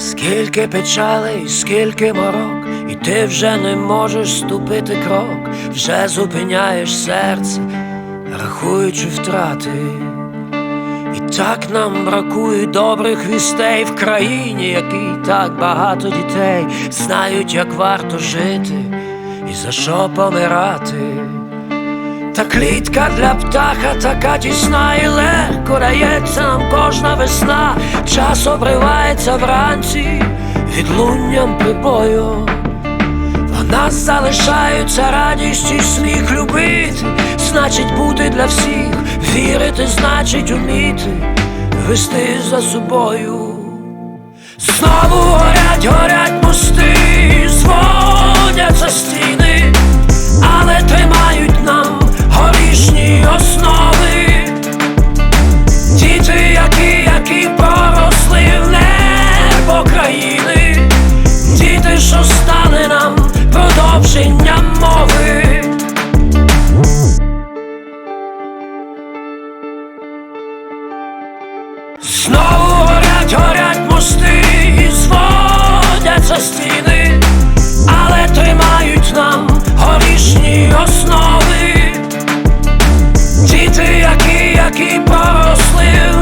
Скільки печалей, скільки морок, і ти вже не можеш ступити крок, вже зупиняєш серце, рахуючи втрати. І так нам бракує добрих вістей в країні, якій так багато дітей знають, як варто жити і за що помирати. Та клітка для птаха така тісна і легко дається нам кожна весна, час обривається вранці відлунням прибою. В нас залишаються радість і сміх любити, значить бути для всіх, вірити, значить уміти, вести за собою. Знову горять, горять що стали нам продовженням мови. Знову горять, горять мости і зводяться стіни, але тримають нам горішні основи. Діти, які, які поросли